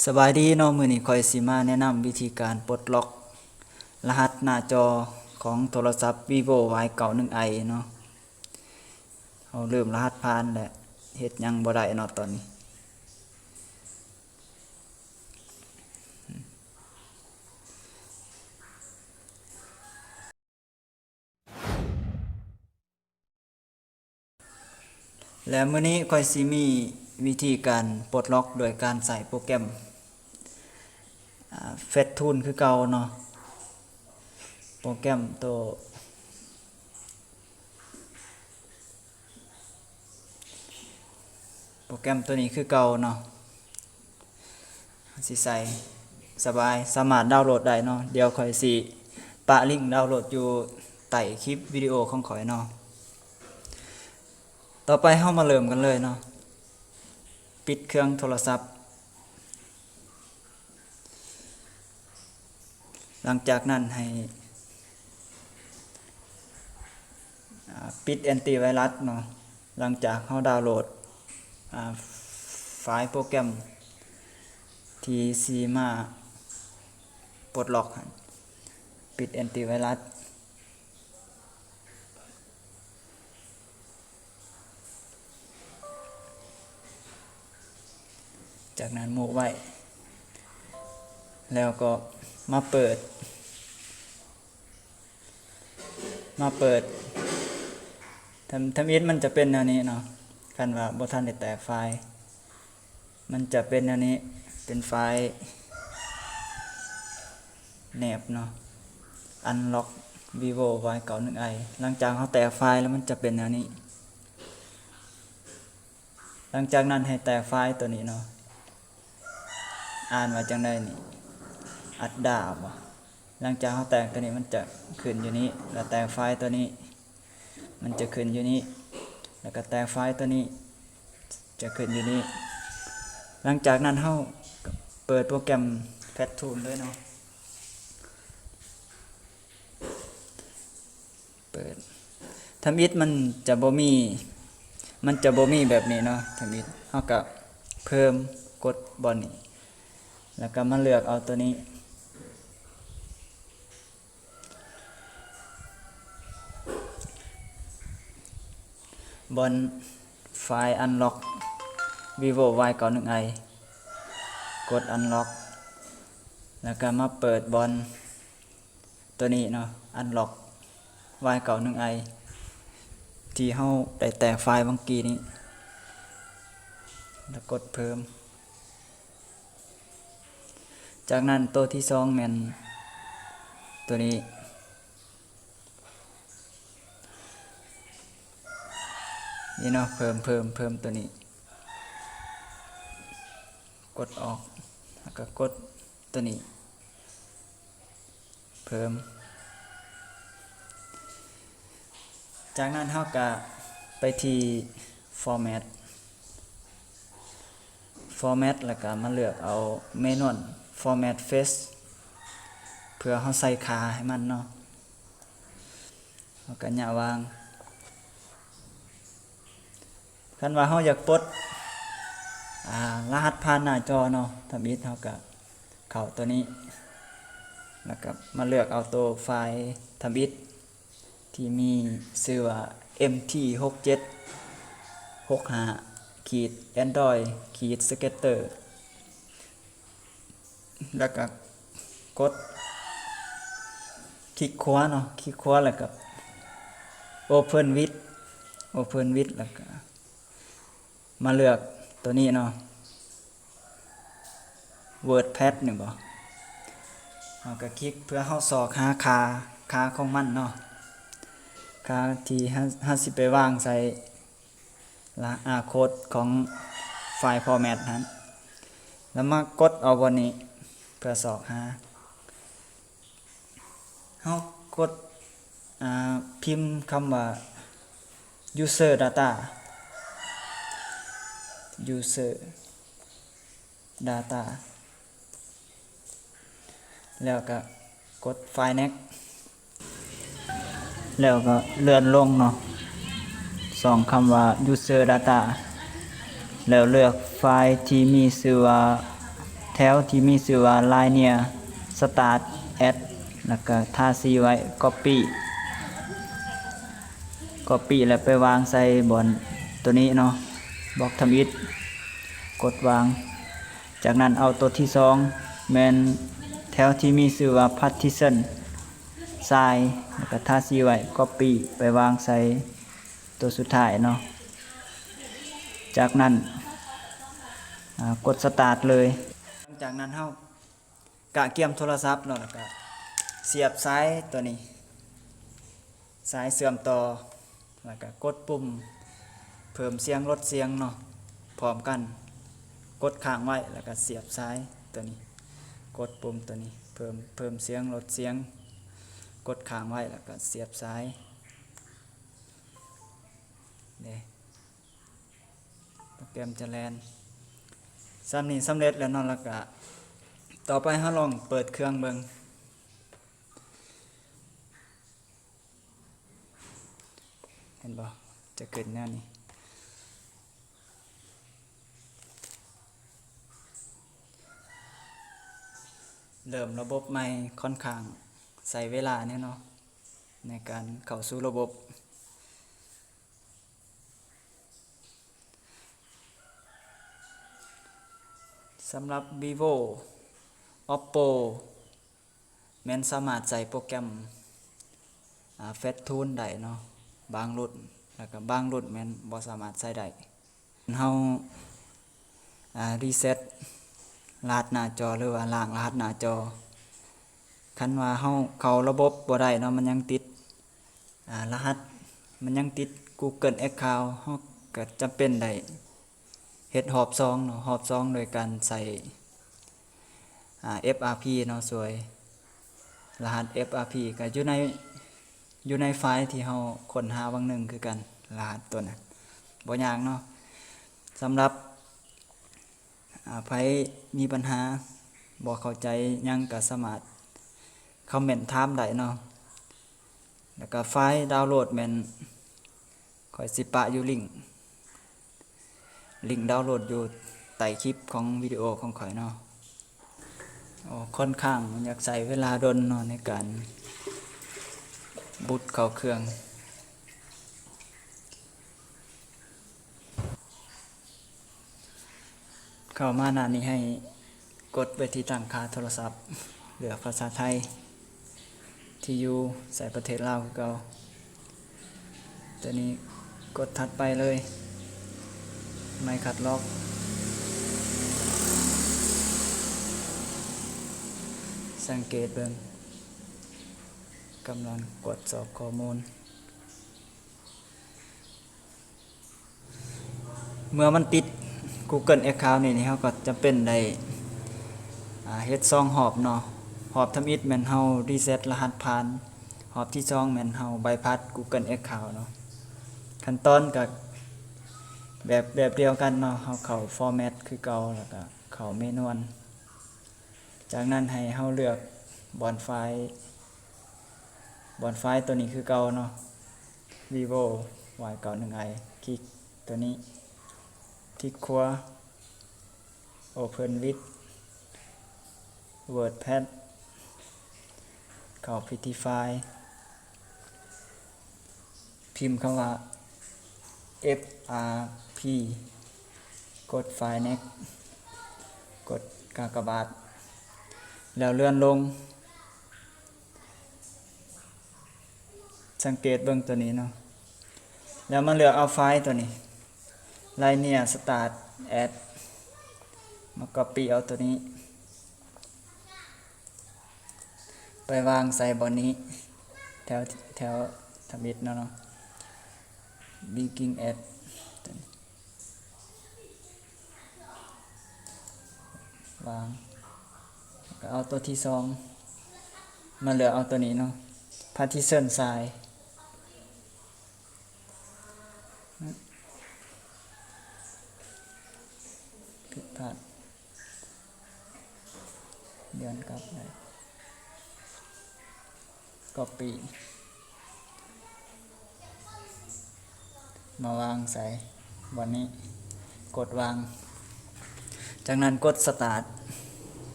สบายดีเนาะมือนี้ข้อยสิมาแนะนำวิธีการปลดล็อก รหัสหน้าจอของโทรศัพท์ vivo Y91i เนาะเฮาเริ่มรหัสผ่านแล้วเฮ็ดยังบ่ได้เนาะตอนนี้และมื้อนี้ข้อยสิมี วิธีการปลดล็อกโดยการใส่โปรแกรมเฟซทูนคือเก่าเนาะโปรแกรมตัวโปรแกรมตัวนี้คือเก่าเนาะสิใส่สบายสามารถดาวน์โหลดได้เนาะเดี๋ยวข้อยสิปะลิงก์ดาวน์โหลดอยู่ใต้คลิปวิดีโอของข้อยเนาะต่อไปเข้ามาเริ่มกันเลยเนาะ ปิดเครื่องโทรศัพท์ หลังจากนั้นให้ปิดแอนตี้ไวรัสเนาะหลังจากเขาดาวน์โหลดไฟล์โปรแกรมที่ซีมาปลดล็อก ปิดแอนตี้ไวรัส จากนั้นโมไว้ แล้วก็มาเปิด มาเปิดทำทำอินมันจะเป็นแนวนี้เนาะกันว่าบทันได้แตกไฟล์มันจะเป็นแนวนี้เป็นไฟล์แนบเนาะ unlock vivo y 9 1 i หนึ่งไอหลังจากเขาแตกไฟล์แล้วมันจะเป็นแนวนี้ หลังจากนั้นให้แตกไฟล์ตัวนี้เนาะ อ่านว่าจังได้นี่ อัดดาบบ่หลังจากเขาแตกตัวนี้มันจะขึ้นอยู่นี้ แล้วแตกไฟตัวนี้ มันจะขึ้นอยู่นี้ แล้วก็แตกไฟตัวนี้ จะขึ้นอยู่นี้ หลังจากนั้นเขาเปิดโปรแกรมแพททูนด้วยเนาะ เปิดทำอิฐมันจะบ่มี มันจะบ่มีแบบนี้เนาะทำอิฐเขาก็เพิ่มกดบอลนี้ แล้วก็มาเลือกเอาตัวนี้บนไฟล์ unlock vivo y 9 1 i กด unlock แล้วก็มาเปิดบอลตัวนี้เนาะ unlock y 9 1 i ที่เฮาได้แต่ไฟล์บางกีนี้ แล้วกดเพิ่ม จากนั้นตัวที่สองแมนตัวนี้ นี่เนาะเพิ่มเพิ่มเพิ่มตัวนี้ กดออกแล้วก็กดตัวนี้ เพิ่ม จากนั้นเฮาก็ไปที่ format format แล้วก็มาเลือกเอาเมนู format face เพื่อเฮาใส่ขาให้มันเนาะเฮาก็ย่าวางคันว่าเฮาอยากปลดอ่ารหัสผ่านหน้าจอเนาะทำอิฐเฮาก็เข้าตัวนี้แล้วก็มาเลือกเอาตัวไฟล์ทำอิฐที่มีชื่อว่า mt67 65ขีด android ขีด scatter แล้วก็กดคลิกขวาเนาะคลิกขวาแล้วก็ open with open with แล้วก็มาเลือกตัวนี้เนาะ wordpad นี่บ่เราก็คลิกเพื่อเฮาสอกหาคาคาของมันเนาะคาที่เฮาสิบไปวางใส่ละอาโค้ดของไฟล์ format นั้น แล้วมากดเอาบนนี้ เพื่อสอกหาเฮากดพิมพ์คำว่า user data user data แล้วก็กดไฟล์ next แล้วก็เลื่อนลงเนาะสองคำว่า user data แล้วเลือกไฟล์ที่มีชื่อว่า แถวที่มีชื่อว่า Linear Start Add แล้วก็ทาสีไว้ Copy Copy แล้วไปวางใส่บนตัวนี้เนาะบล็อกทำอิฐกดวาง จากนั้นเอาตัวที่สองแมนแถวที่มีชื่อว่า Partition ทรายแล้วก็ทาสีไว้ Copy ไปวางใส่ตัวสุดท้ายเนาะจากนั้นกดสตาร์ทเลย จากนั้นเฮากะเกียมโทรศัพท์เนาะแล้วก็เสียบสายตัวนี้ สายเสื่อมต่อแล้วก็กดปุ่ม เพิ่มเสียงลดเสียงเนาะพร้อมกัน กดค้างไว้แล้วก็เสียบสายตัวนี้ กดปุ่มตัวนี้ เพิ่มเพิ่มเสียงลดเสียง กดค้างไว้แล้วก็เสียบสายเนี่โปรแกรมจะแลน ซ้ำนี้สำเร็จแล้วนาะแล้วก็ต่อไปเฮาลองเปิดเครื่องเบิงเห็นบ่จะเกิดแนวนี้เริ่มระบบใหม่ค่อนข้างใส่เวลาเนี่ยเนาะในการเข้าสู่ระบบ สำหรับ vivo oppo แม่นสามารถใส่โปรแกรมอ่า Fat Tune ได้เนาะบางรุ่นแล้วก็บางรุ่นแม่นบ่สามารถใส่ได้เฮารีเซ็ตรหัสหน้าจอหรือว่าล้างรหัสหน้าจอคันว่าเฮาเข้าระบบบ่ได้เนาะมันยังติดรหัสมันยังติด Google Account เฮาก็จำเป็นได้ เฮ็ดหอบซองเนาะหอบซองโดยการใส่อ่า FRP เนาะสวย รหัส FRP ก็อยู่ในอยู่ในไฟล์ที่เฮาค้นหาบางหนึ่งคือกันรหัสตัวนั้นบ่ยากเนาะสำหรับอ่าไผมีปัญหาบ่เข้าใจยังก็สามารถคอมเมนต์ถามได้เนาะแล้วก็ไฟล์ดาวน์โหลดแม่นข่อยสิปะอยู่ลิงก์ ลิงก์ดาวน์โหลดอยู่ใต้คลิปของวิดีโอของข่อยเนาะโอ้ค่อนข้างอยากใช้เวลาดนเนาะในการบุตเข้าเครื่องเข้ามาหน้านี้ให้กดไปที่ตั้งค่าโทรศัพท์ เหลือภาษาไทย ที่อยู่ใส่ประเทศลาวคือเก่าตัวนี้กดถัดไปเลย ไม่ขัดล็อก สังเกตเบิ่งกำลังกดสอบข้อมูล เมื่อมันติด Google Account นี่นี่เขาก็จะเป็นได้เฮ็ดซองหอบเนาะหอบทำอิฐแมนเฮารีเซ็ตรหัสผ่านหอบที่ซองแมนเฮาใบพัด Google Account เนาะขั้นตอนก็ แบบแบบเดียวกันเนาะเฮาเขาฟอร์แมตคือเก่าแล้วก็เขาเมนูอันจากนั้นให้เฮาเลือกบอนไฟบอนไฟตัวนี้คือเก่าเนาะ vivo y91i คลิกตัวนี้ที่ครัว open with WordPad เข้า Pitify พิมพ์คำว่า fr กดไฟล์ next กดกากบาท แล้วเลื่อนลง สังเกตเบื้องตัวนี้เนาะแล้วมาเลือกเอาไฟล์ตัวนี้ Linear Start Add มา copy เอาตัวนี้ ไปวางใส่บนนี้ แถวแถวทมิดเนาะเนาะ Begin Add วางเอาตัวที่สองมาเหลือเอาตัวนี้เนาะ Partition size ผิดพลาดเดือนกลับได้ก็ปีมาวางใส่วันนี้ กดวาง จากนั้นกดสตาร์ท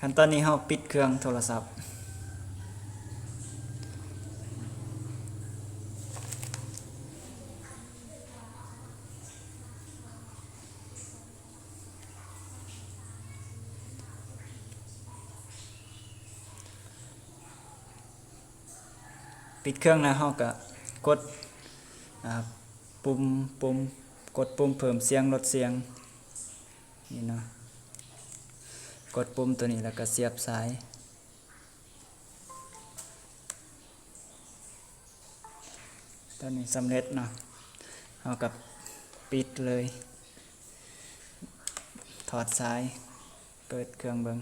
ขั้นตอนนี้เฮาปิดเครื่องโทรศัพท์ ปิดเครื่องแล้วเฮาก็กดปุ่มปุ่มกดปุ่มเพิ่มเสียงลดเสียง นี่เนาะกดปุ่มตัวนี้แล้วก็เสียบสายตอนนี้สำเร็จเนาะเอากับปิดเลย ถอดสาย เปิดเครื่องเบิง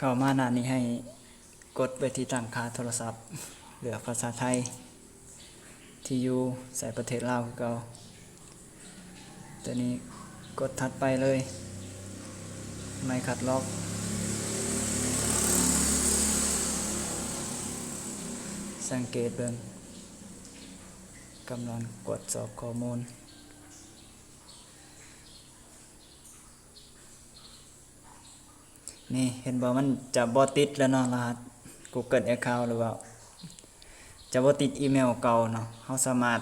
เข้ามาหน้านี้ให้กดไปที่ตั้งค่าโทรศัพท์ เหลือภาษาไทย ที่อยู่ใส่ประเทศลาวคือเก่าตัวนี้กดถัดไปเลย ไม่ขัดล็อก สังเกตเบิ่งกำลังกดสอบข้อมูล นี่เห็นบอกมันจะบอติดแล้วเนาะรหัส Google Account หรือว่าจะบอติดอีเมลเก่าเนาะเขาสามารถ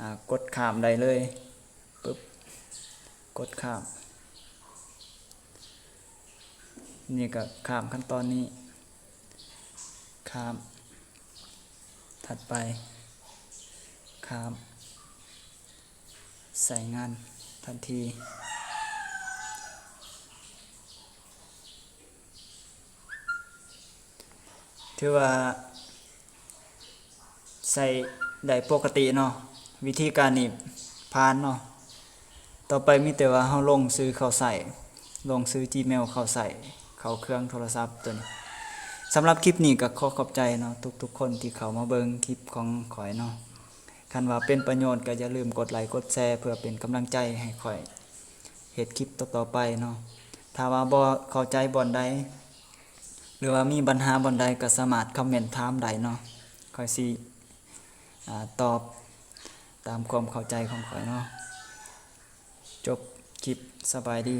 อ่ากดข้ามได้เลยปึ๊บกดข้าม นี่ก็ข้ามขั้นตอนนี้ข้ามถัดไปข้ามใส่งานทันที ถือว่าใส่ได้ปกติเนาะวิธีการนี่ผ่านเนาะต่อไปมีแต่ว่าเฮาลงซื้อเข้าใส่ลงซื้อ Gmail เข้าใส่เข้าเครื่องโทรศัพท์ตัวนี้สำหรับคลิปนี้ก็ขอขอบใจเนาะทุกๆคนที่เข้ามาเบิงคลิปของข่อยเนาะคันว่าเป็นประโยชน์ก็อย่าลืมกดไลค์กดแชร์เพื่อเป็นกำลังใจให้ข่อยเฮ็ดคลิปต่อๆไปเนาะถ้าว่าบ่เข้าใจบ่อนใด หรือว่ามีปัญหาบอนใดก็สามารถคอมเมนต์ถามได้เนาะคอยสิอ่าตอบตามความเข้าใจของคอยเนาะจบคลิปสบายดี